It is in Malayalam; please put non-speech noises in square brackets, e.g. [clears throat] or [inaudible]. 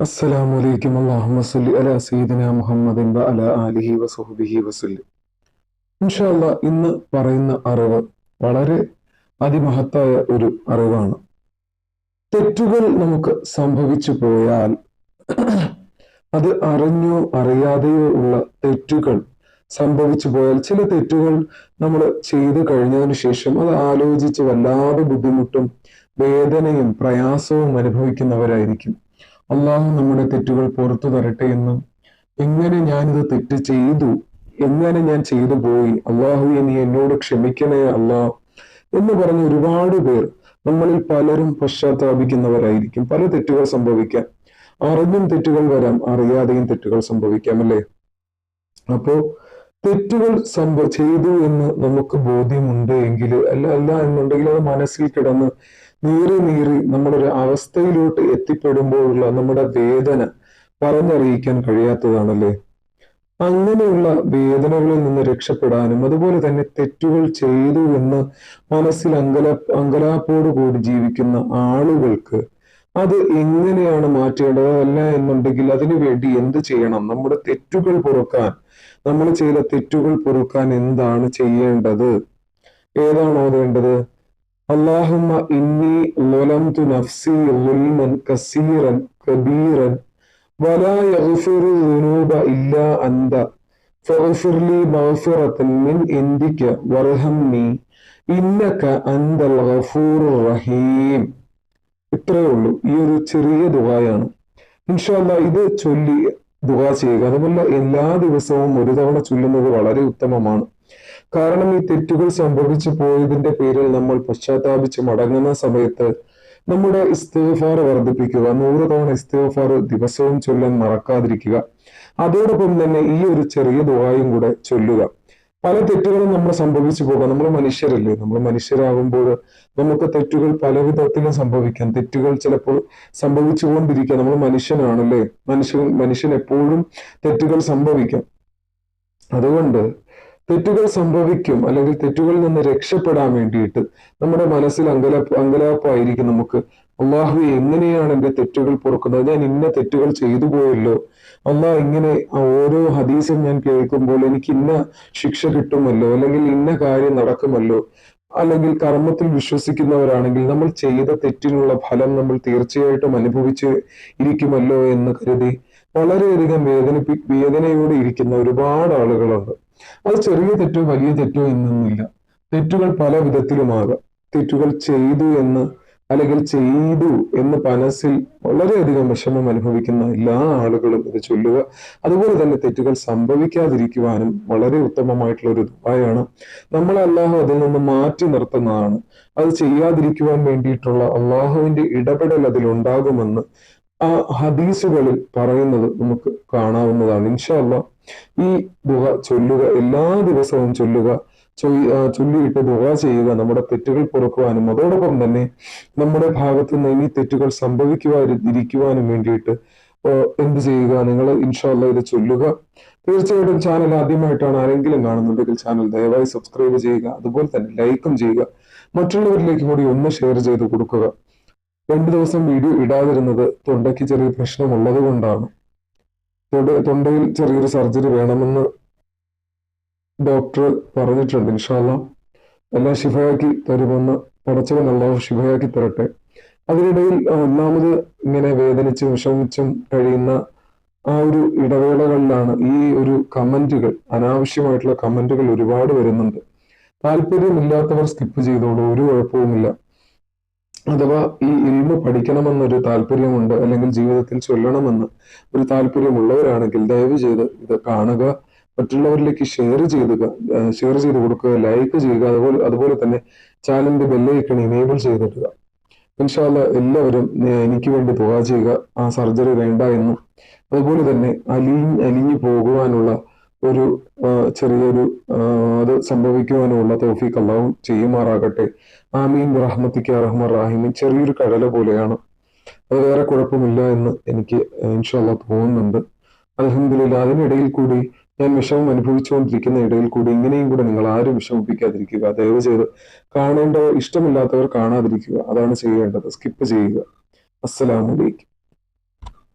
അസ്സലാമു അലൈക്കും അല്ലാഹുമ്മ സല്ലി അലാ സയ്യിദിന മുഹമ്മദിൻ വ ആലിഹി വസഹ്ബിഹി വസല്ലി. ഇൻഷാ അല്ലാ ഇന്ന് പറയുന്ന അറിവ് വളരെ അതിമഹത്തായ ഒരു അറിവാണ്. തെറ്റുകൾ നമുക്ക് സംഭവിച്ചു പോയാൽ [clears throat] അത് അറിഞ്ഞോ അറിയാതെയോ ഉള്ള തെറ്റുകൾ സംഭവിച്ചു പോയാൽ ചില തെറ്റുകൾ നമ്മൾ ചെയ്തു കഴിഞ്ഞതിന് ശേഷം അത് ആലോചിച്ച് വല്ലാതെ ബുദ്ധിമുട്ടും വേദനയും പ്രയാസവും അനുഭവിക്കുന്നവരായിരിക്കും. അള്ളാഹു നമ്മുടെ തെറ്റുകൾ പുറത്തു തരട്ടെ എന്നും എങ്ങനെ ഞാനിത് തെറ്റ് ചെയ്തു എങ്ങനെ ഞാൻ ചെയ്തു പോയി അള്ളാഹു നീ എന്നോട് ക്ഷമിക്കണേ അള്ളാഹ് എന്ന് പറഞ്ഞ് ഒരുപാട് പേർ നമ്മളിൽ പലരും പശ്ചാത്താപിക്കുന്നവരായിരിക്കും. പല തെറ്റുകൾ സംഭവിക്കാം. അറിഞ്ഞും തെറ്റുകൾ വരാം അറിയാതെയും തെറ്റുകൾ സംഭവിക്കാം അല്ലേ? അപ്പോ തെറ്റുകൾ സംഭവ ചെയ്തു എന്ന് നമുക്ക് ബോധ്യമുണ്ട് എങ്കിൽ അല്ല അല്ല എന്നുണ്ടെങ്കിൽ അത് മനസ്സിൽ കിടന്ന് നീറി നീറി ഒരു അവസ്ഥയിലോട്ട് എത്തിപ്പെടുമ്പോഴുള്ള നമ്മുടെ വേദന പറഞ്ഞറിയിക്കാൻ കഴിയാത്തതാണല്ലേ? അങ്ങനെയുള്ള വേദനകളിൽ നിന്ന് രക്ഷപ്പെടാനും അതുപോലെ തന്നെ തെറ്റുകൾ ചെയ്തു എന്ന് മനസ്സിൽ അങ്കല അങ്കലാപ്പോടുകൂടി ജീവിക്കുന്ന ആളുകൾക്ക് അത് എങ്ങനെയാണ് മാറ്റേണ്ടത് അല്ല എന്നുണ്ടെങ്കിൽ അതിനു വേണ്ടി എന്ത് ചെയ്യണം നമ്മുടെ തെറ്റുകൾ പൊറുക്കാൻ നമ്മൾ ചെയ്ത തെറ്റുകൾ പൊറുക്കാൻ എന്താണ് ചെയ്യേണ്ടത് ഏതാണ് ഓതേണ്ടത് اللهم إني ظلمت نفسي ظلما كثيرا كبيرا ولا يغفر الذنوب إلا أنت فاغفر لي مغفرة من عندك وارحمني إنك أنت الغفور الرحيم ഇത്രയേ ഉള്ളൂ. ഈ ഒരു ചെറിയ ദുബായാണ് ഇൻഷാല്ല ഇത് ചൊല്ലി ദുബാ ചെയ്യുക. അതുപോലെ എല്ലാ ദിവസവും ഒരു തവണ ചൊല്ലുന്നത് വളരെ ഉത്തമമാണ്. കാരണം ഈ തെറ്റുകൾ സംഭവിച്ചു പോയതിന്റെ പേരിൽ നമ്മൾ പശ്ചാത്താപിച്ച് മടങ്ങുന്ന സമയത്ത് നമ്മുടെ ഇസ്തഫാർ വർദ്ധിപ്പിക്കുക നൂറ് തവണ ഇസ്തഫാർ ദിവസവും ചൊല്ലാൻ മറക്കാതിരിക്കുക. അതോടൊപ്പം തന്നെ ഈ ഒരു ചെറിയ ദുവായും കൂടെ ചൊല്ലുക. പല തെറ്റുകളും നമ്മൾ സംഭവിച്ചു പോകാം. നമ്മൾ മനുഷ്യരല്ലേ? നമ്മൾ മനുഷ്യരാകുമ്പോൾ നമുക്ക് തെറ്റുകൾ പല വിധത്തിലും സംഭവിക്കാം. തെറ്റുകൾ ചിലപ്പോൾ സംഭവിച്ചുകൊണ്ടിരിക്കാം നമ്മൾ മനുഷ്യനാണല്ലേ? മനുഷ്യൻ മനുഷ്യൻ എപ്പോഴും തെറ്റുകൾ സംഭവിക്കാം. അതുകൊണ്ട് തെറ്റുകൾ സംഭവിക്കും അല്ലെങ്കിൽ തെറ്റുകളിൽ നിന്ന് രക്ഷപ്പെടാൻ വേണ്ടിയിട്ട് നമ്മുടെ മനസ്സിൽ അങ്കലാപ്പ് അങ്കലാപ്പായിരിക്കും നമുക്ക് അള്ളാഹു എങ്ങനെയാണ് എന്റെ തെറ്റുകൾ പൊറുക്കുന്നത്? ഞാൻ ഇന്ന തെറ്റുകൾ ചെയ്തു പോയല്ലോ. അള്ളാഹ് ഇങ്ങനെ ഓരോ ഹദീസും ഞാൻ കേൾക്കുമ്പോൾ എനിക്ക് ഇന്ന ശിക്ഷ കിട്ടുമല്ലോ അല്ലെങ്കിൽ ഇന്ന കാര്യം നടക്കുമല്ലോ അല്ലെങ്കിൽ കർമ്മത്തിൽ വിശ്വസിക്കുന്നവരാണെങ്കിൽ നമ്മൾ ചെയ്ത തെറ്റിനുള്ള ഫലം നമ്മൾ തീർച്ചയായിട്ടും അനുഭവിച്ച് ഇരിക്കുമല്ലോ എന്ന് കരുതി വളരെയധികം വേദനിപ്പി വേദനയോടെ ഇരിക്കുന്ന ഒരുപാട് ആളുകളുണ്ട്. അത് ചെറിയ തെറ്റോ വലിയ തെറ്റോ എന്നൊന്നുമില്ല. തെറ്റുകൾ പല വിധത്തിലുമാകാം. തെറ്റുകൾ ചെയ്തു എന്ന് അല്ലെങ്കിൽ ചെയ്തു എന്ന് മനസ്സിൽ വളരെയധികം വിഷമം അനുഭവിക്കുന്ന എല്ലാ ആളുകളും ഇത് ചൊല്ലുക. അതുപോലെ തന്നെ തെറ്റുകൾ സംഭവിക്കാതിരിക്കുവാനും വളരെ ഉത്തമമായിട്ടുള്ള ഒരു ഉപായമാണ് നമ്മളെ അള്ളാഹു അതിൽ നിന്ന് മാറ്റി നിർത്തുന്നതാണ്. അത് ചെയ്യാതിരിക്കുവാൻ വേണ്ടിയിട്ടുള്ള അള്ളാഹുവിന്റെ ഇടപെടൽ അതിൽ ഉണ്ടാകുമെന്ന് ആ ഹദീസുകളിൽ പറയുന്നത് നമുക്ക് കാണാവുന്നതാണ്. ഇൻഷാല്ല ഈ ദുഹ ചൊല്ലുക എല്ലാ ദിവസവും ചൊല്ലുക ചൊല്ലിയിട്ട് ദുവാ ചെയ്യുക നമ്മുടെ തെറ്റുകൾ പൊറുക്കുവാനും അതോടൊപ്പം തന്നെ നമ്മുടെ ഭാഗത്ത് നിന്ന് ഇനി തെറ്റുകൾ സംഭവിക്കുവാതിരിക്കുവാനും വേണ്ടിയിട്ട് എന്ത് ചെയ്യുക? നിങ്ങൾ ഇൻഷാല്ല ഇത് ചൊല്ലുക. തീർച്ചയായിട്ടും ചാനൽ ആദ്യമായിട്ടാണ് ആരെങ്കിലും കാണുന്നുണ്ടെങ്കിൽ ചാനൽ ദയവായി സബ്സ്ക്രൈബ് ചെയ്യുക അതുപോലെ തന്നെ ലൈക്കും ചെയ്യുക. മറ്റുള്ളവരിലേക്ക് കൂടി ഒന്ന് ഷെയർ ചെയ്ത് കൊടുക്കുക. രണ്ടു ദിവസം വീഡിയോ ഇടാതിരുന്നത് തൊണ്ടയ്ക്ക് ചെറിയ പ്രശ്നമുള്ളത് കൊണ്ടാണ്. തൊണ്ട തൊണ്ടയിൽ ചെറിയൊരു സർജറി വേണമെന്ന് ഡോക്ടർ പറഞ്ഞിട്ടുണ്ട് ഇൻഷാല്ല എല്ലാം ശിഫയാക്കി തരുമെന്ന് പടച്ചവൻ അള്ളാഹു ശിഫയാക്കി തരട്ടെ. അതിനിടയിൽ ഒന്നാമത് ഇങ്ങനെ വേദനിച്ചും വിഷമിച്ചും കഴിയുന്ന ആ ഒരു ഇടവേളകളിലാണ് ഈ ഒരു കമന്റുകൾ അനാവശ്യമായിട്ടുള്ള കമന്റുകൾ ഒരുപാട് വരുന്നുണ്ട്. താല്പര്യമില്ലാത്തവർ സ്കിപ്പ് ചെയ്തോളൂ ഒരു കുഴപ്പവുമില്ല. അഥവാ ഈ ഇൽമ പഠിക്കണമെന്നൊരു താല്പര്യമുണ്ട് അല്ലെങ്കിൽ ജീവിതത്തിൽ ചൊല്ലണമെന്ന് ഒരു താല്പര്യമുള്ളവരാണെങ്കിൽ ദയവ് ചെയ്ത് ഇത് കാണുക. മറ്റുള്ളവരിലേക്ക് ഷെയർ ചെയ്ത് ഷെയർ ചെയ്ത് കൊടുക്കുക ലൈക്ക് ചെയ്യുക അതുപോലെ അതുപോലെ തന്നെ ചാനലിന്റെ ബെല്ലൈക്കൺ എനേബിൾ ചെയ്തിടുക. ഇൻഷാല്ല എല്ലാവരും എനിക്ക് വേണ്ടി തുക ചെയ്യുക. ആ സർജറി വേണ്ട എന്നും അതുപോലെ തന്നെ അലിഞ്ഞ് അലിഞ്ഞു പോകുവാനുള്ള ഒരു ചെറിയൊരു അത് സംഭവിക്കുവാനുള്ള തൗഫീഖ് അള്ളാഹും ചെയ്യുമാറാകട്ടെ. ആമീൻ. റഹ്മത്തിക്ക് റഹ്മർ റാഹിമീൻ ചെറിയൊരു കടല പോലെയാണ്. അത് വേറെ കുഴപ്പമില്ല എന്ന് എനിക്ക് ഇൻഷാല്ല തോന്നുന്നുണ്ട്. അലഹമില്ല അതിനിടയിൽ കൂടി ഞാൻ വിഷമം അനുഭവിച്ചുകൊണ്ടിരിക്കുന്ന ഇടയിൽ കൂടി ഇങ്ങനെയും കൂടെ നിങ്ങൾ ആരും വിഷമിപ്പിക്കാതിരിക്കുക. ദയവ് ചെയ്ത് കാണേണ്ടവർ ഇഷ്ടമില്ലാത്തവർ കാണാതിരിക്കുക. അതാണ് ചെയ്യേണ്ടത്. സ്കിപ്പ് ചെയ്യുക. അസ്സലാമലൈക്കും